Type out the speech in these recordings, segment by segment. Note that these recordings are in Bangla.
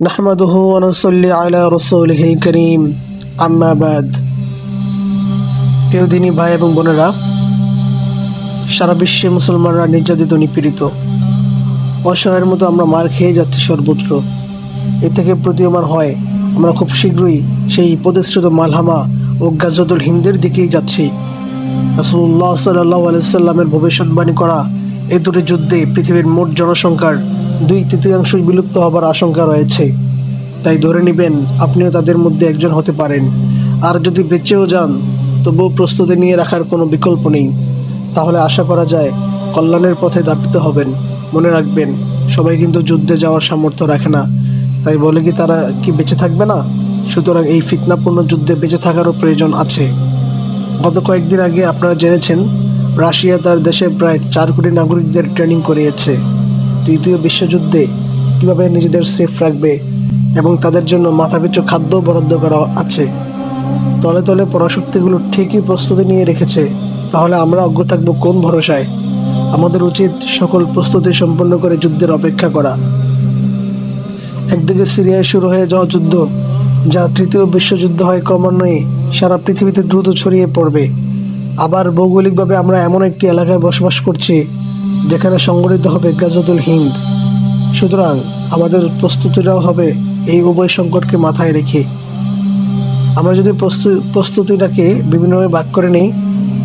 نحمده ونصلي على رسوله الكريم আম্মা বাদ প্রিয় দিনী ভাই এবং বোনেরা সারা বিশ্বে মুসলমানরা নির্যাতিত নিপীড়িত অসহায়ের মতো আমরা মার খেয়ে যাচ্ছি সর্বত্র এ থেকে প্রতীয়মান হয় আমরা খুব শীঘ্রই সেই প্রতিষ্ঠিত মালহামা ও গাজরতুল হিন্দের দিকেই যাচ্ছি রাসুল্লাহ সাল্লাহ আলাইসাল্লামের ভবিষ্যৎবাণী করা এই দুটি যুদ্ধে পৃথিবীর মোট জনসংখ্যার দুই তৃতীয়াংশই বিলুপ্ত হবার আশঙ্কা রয়েছে। তাই ধরে নেবেন, আপনিও তাদের মধ্যে একজন হতে পারেন। আর যদি বেঁচেও যান, তবুও প্রস্তুতি নিয়ে রাখার কোনো বিকল্প নেই। তাহলে আশা করা যায়, কল্যাণের পথে দাপিত হবেন। মনে রাখবেন, সবাই কিন্তু যুদ্ধে যাওয়ার সামর্থ্য রাখে না। তাই বলে কি তারা কি বেঁচে থাকবে না? সুতরাং এই ফিতনাপূর্ণ যুদ্ধে বেঁচে থাকারও প্রয়োজন আছে। গত কয়েকদিন আগে আপনারা জেনেছেন, রাশিয়া তার দেশে প্রায় চার কোটি নাগরিকদের ট্রেনিং করিয়েছে। তৃতীয় বিশ্বযুদ্ধে কীভাবে নিজেদের সেফ রাখবে এবং তাদের জন্য মাথাপিছু খাদ্য বরাদ্দ করা আছে? তলে তলে পরাশক্তিগুলো ঠিকই প্রস্তুতি নিয়ে রেখেছে। তাহলে আমরা অজ্ঞ থাকব কোন ভরসায়? আমাদের উচিত সকল প্রস্তুতি সম্পন্ন করে যুদ্ধের অপেক্ষা করা। একদিকে সিরিয়ায় শুরু হয়ে যাওয়া যুদ্ধ, যা তৃতীয় বিশ্বযুদ্ধ হয় ক্রমান্বয়ে সারা পৃথিবীতে দ্রুত ছড়িয়ে পড়বে। আবার ভৌগোলিকভাবে আমরা এমন একটি এলাকায় বসবাস করছি যেখানে সংগঠিত হবে গাজতুল হিন্দ। সুতরাং আমাদের প্রস্তুতিটাও হবে এই উভয় সংকটকে মাথায় রেখে। আমরা যদি প্রস্তু- প্রস্তুতিটাকে বিভিন্নভাবে ভাগ করে নিই,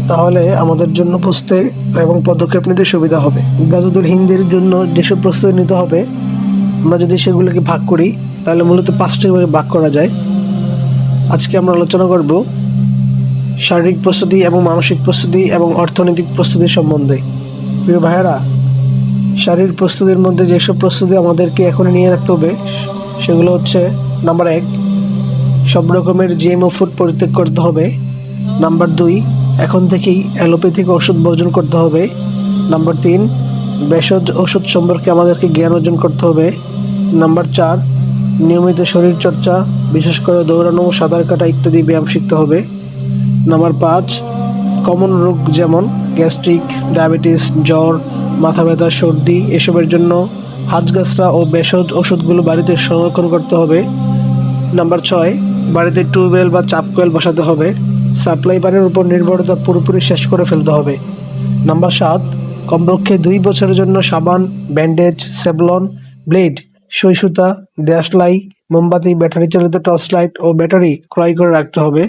তাহলে আমাদের জন্য বুঝতে এবং পদক্ষেপ নিতে সুবিধা হবে। গাজতুল হিন্দের জন্য যেসব প্রস্তুতি নিতে হবে, আমরা যদি সেগুলোকে ভাগ করি, তাহলে মূলত পাঁচটি ভাগে ভাগ করা যায়। আজকে আমরা আলোচনা করব শারীরিক প্রস্তুতি এবং মানসিক প্রস্তুতি এবং অর্থনৈতিক প্রস্তুতি সম্বন্ধে। প্রিয় ভাইয়েরা, শারীরিক প্রস্তুতির মধ্যে যেসব প্রস্তুতি আমাদেরকে এখন নিয়ে রাখতে হবে, সেগুলো হচ্ছে নাম্বার এক, সব রকমের জিএমও ফুড পরিত্যাগ করতে হবে। নাম্বার দুই, এখন থেকেই অ্যালোপ্যাথিক ওষুধ বর্জন করতে হবে। নাম্বার তিন, ভেষজ ওষুধ সম্পর্কে আমাদেরকে জ্ঞান অর্জন করতে হবে। নাম্বার চার, নিয়মিত শরীরচর্চা, বিশেষ করে দৌড়ানো, সাঁতার কাটা ইত্যাদি ব্যায়াম শিখতে হবে। নাম্বার পাঁচ কমন রোগ যেমন গ্যাস্ট্রিক, ডায়াবেটিস, জ্বর, মাথা ব্যথা, সর্দি এসবের জন্য হাজগাছরা ও ভেষজ ওষুধগুলো বাড়িতে সংরক্ষণ করতে হবে। নাম্বার ছয়, বাড়িতে টিউবওয়েল বা চাপ কোয়েল বসাতে হবে। সাপ্লাই পানির উপর নির্ভরতা পুরোপুরি শেষ করে ফেলতে হবে। নাম্বার সাত, কমপক্ষে দুই বছরের জন্য সাবান, ব্যান্ডেজ, সেভলন, ব্লেড সুতা দেশলাই মোমবাতি ব্যাটারি চালিত টর্চ লাইট ও ব্যাটারি ক্রয় করে রাখতে হবে।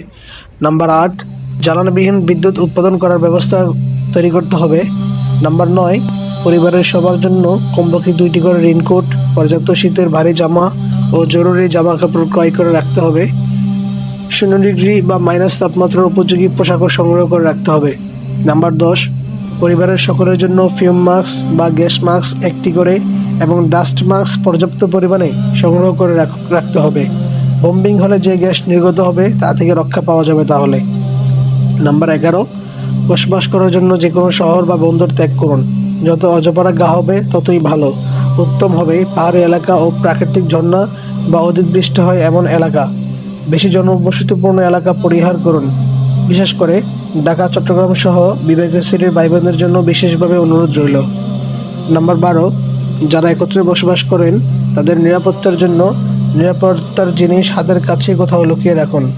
নাম্বার আট জ্বালানিবিহীন বিদ্যুৎ উৎপাদন করার ব্যবস্থা তৈরি করতে হবে। নাম্বার নয়, পরিবারের সবার জন্য কমপক্ষে দুইটি করে রেইনকোট, পর্যাপ্ত শীতের ভারী জামা ও জরুরি জামা কাপড় ক্রয় করে রাখতে হবে। শূন্য ডিগ্রি বা মাইনাস তাপমাত্রার উপযোগী পোশাকও সংগ্রহ করে রাখতে হবে। নাম্বার দশ, পরিবারের সকলের জন্য ফিউম মাস্ক বা গ্যাস মাস্ক একটি করে এবং ডাস্ট মাস্ক পর্যাপ্ত পরিমাণে সংগ্রহ করে রাখ- রাখতে হবে। বোম্বিং হলে যে গ্যাস নির্গত হবে তা থেকে রক্ষা পাওয়া যাবে তাহলে। নাম্বার এগারো, বসবাস করার জন্য যে কোনো শহর বা বন্দর ত্যাগ করুন। যত অজপাড়া গা হবে, ততই ভালো। উত্তম হবে পাহাড়ি এলাকা ও প্রাকৃতিক ঝর্ণা বা অধিক বৃষ্টি হয় এমন এলাকা। বেশি জনবসতিপূর্ণ এলাকা পরিহার করুন। বিশেষ করে ঢাকা, চট্টগ্রাম সহ বিভাগীয় সিটির ভাই বোনদের জন্য বিশেষভাবে অনুরোধ রইল। নাম্বার বারো, যারা একত্রে বসবাস করেন, তাদের নিরাপত্তার জন্য নিরাপত্তার জিনিস হাতের কাছে কোথাও লুকিয়ে রাখুন।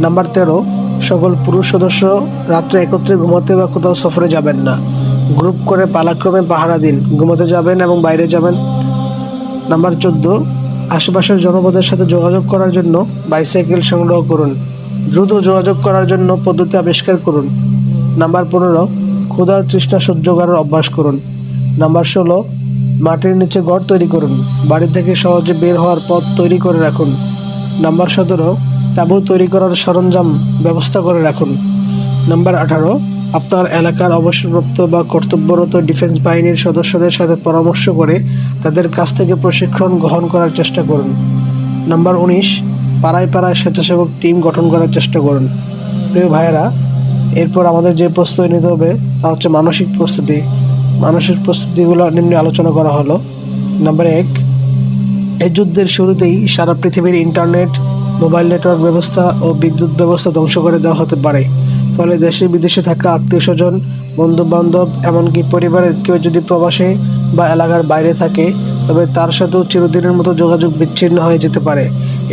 নাম্বার তেরো সকল পুরুষ সদস্য রাত্রে একত্রে ঘুমাতে বা কোথাও সফরে যাবেন না। গ্রুপ করে পালাক্রমে পাহারা দিন। ঘুমাতে যাবেন এবং বাইরে যাবেন। নাম্বার চোদ্দ, আশেপাশের জনপদের সাথে যোগাযোগ করার জন্য বাইসাইকেল সংগ্রহ করুন। দ্রুত যোগাযোগ করার জন্য পদ্ধতি আবিষ্কার করুন। নাম্বার পনেরো ক্ষুধা তৃষ্ণা সহ্য করার অভ্যাস করুন। নাম্বার ষোলো, মাটির নিচে ঘর তৈরি করুন। বাড়ি থেকে সহজে বের হওয়ার পথ তৈরি করে রাখুন। নাম্বার সতেরো তাঁবু তৈরি করার সরঞ্জাম ব্যবস্থা করে রাখুন। নাম্বার আঠারো, আপনার এলাকার অবসরপ্রাপ্ত বা কর্তব্যরত ডিফেন্স বাহিনীর সদস্যদের সাথে পরামর্শ করে তাদের কাছ থেকে প্রশিক্ষণ গ্রহণ করার চেষ্টা করুন। নাম্বার উনিশ, পাড়ায় পাড়ায় স্বেচ্ছাসেবক টিম গঠন করার চেষ্টা করুন। প্রিয় ভাইয়েরা, এরপর আমাদের যে প্রস্তুতি নিতে হবে তা হচ্ছে মানসিক প্রস্তুতি। মানসিক প্রস্তুতিগুলো নিম্নে আলোচনা করা হলো। নাম্বার এক, এই যুদ্ধের শুরুতেই সারা পৃথিবীর ইন্টারনেট মোবাইল নেটওয়ার্ক ব্যবস্থা ও বিদ্যুৎ ব্যবস্থা ধ্বংস করে দেওয়া হতে পারে। ফলে দেশে বিদেশে থাকা আত্মীয় স্বজন বন্ধু বান্ধব এমনকি পরিবারের কেউ যদি প্রবাসে বা এলাকার বাইরে থাকে, তবে তার সাথেও চিরদিনের মতো যোগাযোগ বিচ্ছিন্ন হয়ে যেতে পারে।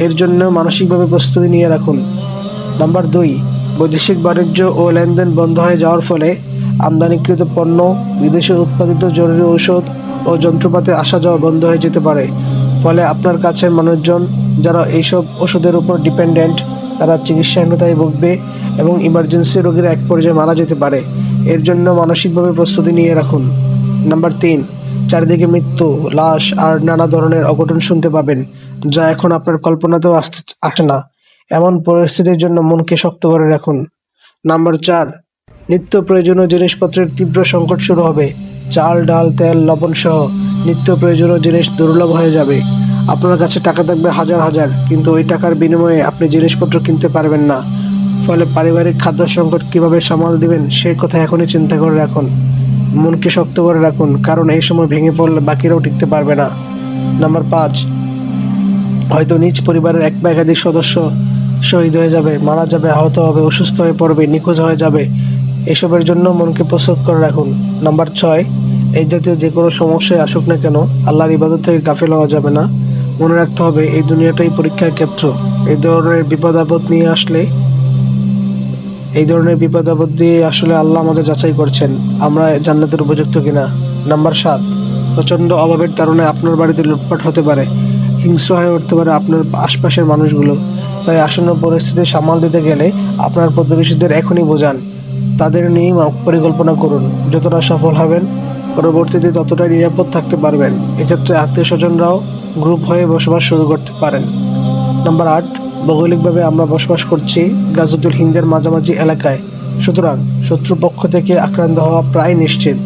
এর জন্য মানসিকভাবে প্রস্তুতি নিয়ে রাখুন। নাম্বার দুই, বৈদেশিক বাণিজ্য ও লেনদেন বন্ধ হয়ে যাওয়ার ফলে আমদানিকৃত পণ্য, বিদেশে উৎপাদিত জরুরি ঔষধ ও যন্ত্রপাতি আসা যাওয়া বন্ধ হয়ে যেতে পারে। ফলে আপনার কাছে মানুষজন যারা এইসব ওষুধের উপর ডিপেন্ডেন্ট, তারা চিকিৎসাহীনতায় ভুগবে এবং ইমার্জেন্সি রোগীর এক পর্যায়ে মারা যেতে পারে। এর জন্য মানসিকভাবে প্রস্তুতি নিয়ে রাখুন। নাম্বার তিন, চারিদিকে মৃত্যু, লাশ আর নানা ধরনের অঘটন শুনতে পাবেন, যা এখন আপনার কল্পনাতেও আসতে, আসে না। এমন পরিস্থিতির জন্য মনকে শক্ত করে রাখুন। নাম্বার চার, নিত্য প্রয়োজনীয় জিনিসপত্রের তীব্র সংকট শুরু হবে। চাল, ডাল, তেল লবণ সহ নিত্য প্রয়োজনীয় জিনিস দুর্লভ হয়ে যাবে। আপনার কাছে টাকা থাকবে হাজার হাজার, কিন্তু ওই টাকার বিনিময়ে আপনি জিনিসপত্র কিনতে পারবেন না। ফলে পারিবারিক খাদ্য সংকট কীভাবে সামাল দিবেন সেই কথা এখনই চিন্তা করে রাখুন। মনকে শক্ত করে রাখুন, কারণ এই সময় ভেঙে পড়লে বাকিরাও টিকতে পারবে না। নাম্বার পাঁচ, হয়তো নিজ পরিবারের এক বা একাধিক সদস্য শহীদ হয়ে যাবে, মারা যাবে, আহত হবে, অসুস্থ হয়ে পড়বে, নিখোঁজ হয়ে যাবে। এসবের জন্য মনকে প্রস্তুত করে রাখুন। নাম্বার ছয়, এই জাতীয় যে কোনো সমস্যায় আসুক না কেন, আল্লাহর ইবাদত থেকে গাফেল হওয়া যাবে না। মনে রাখতে হবে, এই দুনিয়াটাই পরীক্ষার ক্ষেত্র। এই ধরনের বিপদ আপদ নিয়ে আসলে, এই ধরনের বিপদ আপদ দিয়ে আসলে আল্লাহ আমাদের যাচাই করছেন, আমরা জান্নাতের উপযুক্ত কিনা। নাম্বার সাত, প্রচণ্ড অভাবের কারণে আপনার বাড়িতে লুটপাট হতে পারে, হিংস্র হয়ে উঠতে পারে আপনার আশপাশের মানুষগুলো। তাই আসন্ন পরিস্থিতি সামাল দিতে গেলে আপনার প্রতিবেশীদের এখনই বোঝান, তাদের নিয়েই পরিকল্পনা করুন। যতটা সফল হবেন, পরবর্তীতে ততটাই নিরাপদ থাকতে পারবেন। এক্ষেত্রে আত্মীয় স্বজনরাও গ্রুপ হয়ে বসবাস শুরু করতে পারেন। নাম্বার আট, ভৌগোলিকভাবে আমরা বসবাস করছি গাজুদুল হিন্দের মাঝামাঝি এলাকায়। সুতরাং শত্রুপক্ষ থেকে আক্রান্ত হওয়া প্রায় নিশ্চিত।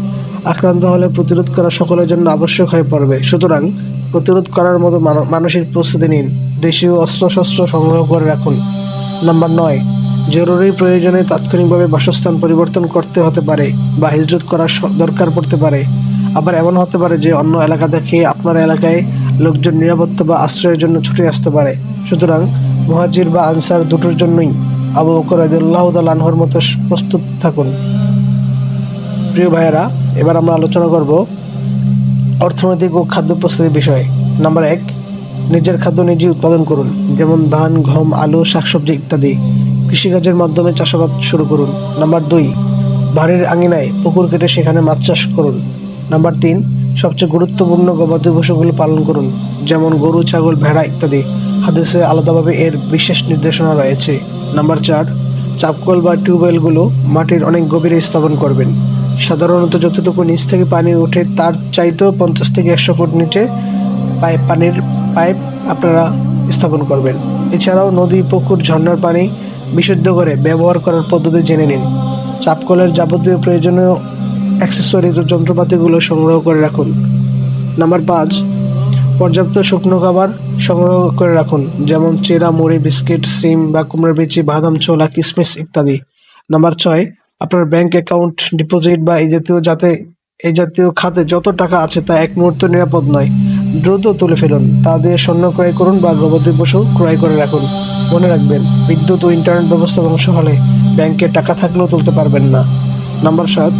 আক্রান্ত হলে প্রতিরোধ করা সকলের জন্য আবশ্যক হয়ে পড়বে। সুতরাং প্রতিরোধ করার মতো মানসিক প্রস্তুতি নিন। দেশীয় অস্ত্রশস্ত্র সংগ্রহ করে রাখুন। নাম্বার নয়, জরুরি প্রয়োজনে তাৎক্ষণিকভাবে বাসস্থান পরিবর্তন করতে হতে পারে বা হিজরত করার দরকার পড়তে পারে। আবার এমন হতে পারে যে অন্য এলাকা থেকে আপনার এলাকায় লোকজন নিরাপত্তা বা আশ্রয়ের জন্য ছুটে আসতে পারে। সুতরাং মুহাজির বা আনসার দুটোর জন্যই আবু বকর আনহর মতো প্রস্তুত থাকুন। প্রিয় ভাইয়েরা, এবার আমরা আলোচনা করব অর্থনৈতিক ও খাদ্য প্রস্তুতির বিষয়ে। নাম্বার এক, নিজের খাদ্য নিজে উৎপাদন করুন, যেমন ধান, গম, আলু, শাকসবজি ইত্যাদি। কৃষিকাজের মাধ্যমে চাষাবাদ শুরু করুন। নাম্বার দুই, বাড়ির আঙিনায় পুকুর কেটে সেখানে মাছ চাষ করুন। নাম্বার তিন সবচেয়ে গুরুত্বপূর্ণ গবাদি পশুগুলো পালন করুন, যেমন গরু, ছাগল, ভেড়া ইত্যাদি। হাদিসে আলাদাভাবে এর বিশেষ নির্দেশনা রয়েছে। নাম্বার চার, চাপকল বা টিউবওয়েলগুলো মাটির অনেক গভীরে স্থাপন করবেন। সাধারণত যতটুকু নিচ থেকে পানি ওঠে, তার চাইতেও পঞ্চাশ থেকে একশো ফুট নিচে পাইপ পানির পাইপ আপনারা স্থাপন করবেন। এছাড়াও নদী, পুকুর, ঝর্ণার পানি বিশুদ্ধ করে ব্যবহার করার পদ্ধতি জেনে নিন। চাপকলের যাবতীয় প্রয়োজনীয় অ্যাক্সেসরিজ ও যন্ত্রপাতিগুলো সংগ্রহ করে রাখুন। নাম্বার পাঁচ, পর্যাপ্ত শুকনো খাবার সংগ্রহ করে রাখুন, যেমন চেরা, মুড়ি, বিস্কিট, সিম বা কুমড়ার বিচি, বাদাম, ছোলা কিশমিশ ইত্যাদি। নাম্বার ছয়, আপনার ব্যাংক অ্যাকাউন্ট, ডিপোজিট বা এই জাতীয় যাতে, এই জাতীয় খাতে যত টাকা আছে তা এক মুহূর্ত নিরাপদ নয়। দ্রুত তুলে ফেলুন, তা দিয়ে স্বর্ণ ক্রয় করুন বা গবাদি পশু ক্রয় করে রাখুন। মনে রাখবেন, বিদ্যুৎ ও ইন্টারনেট ব্যবস্থা ধ্বংস হলে ব্যাংকে টাকা থাকলেও তুলতে পারবেন না। নাম্বার সাত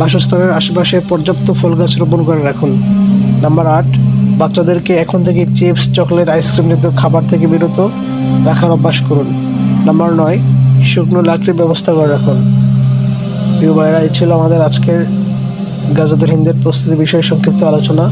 বাসস্থানের আশেপাশে পর্যাপ্ত ফল গাছ রোপণ করে রাখুন। নাম্বার আট, বাচ্চাদেরকে এখন থেকে চিপস, চকলেট আইসক্রিম জাতীয় খাবার থেকে বিরত রাখার অভ্যাস করুন। নাম্বার নয়, শুকনো লাকড়ির ব্যবস্থা করে রাখুন। প্রিয় ভাইরা, এই ছিল আমাদের আজকের গাজাদের হিন্দের প্রস্তুতি বিষয়ে সংক্ষিপ্ত আলোচনা।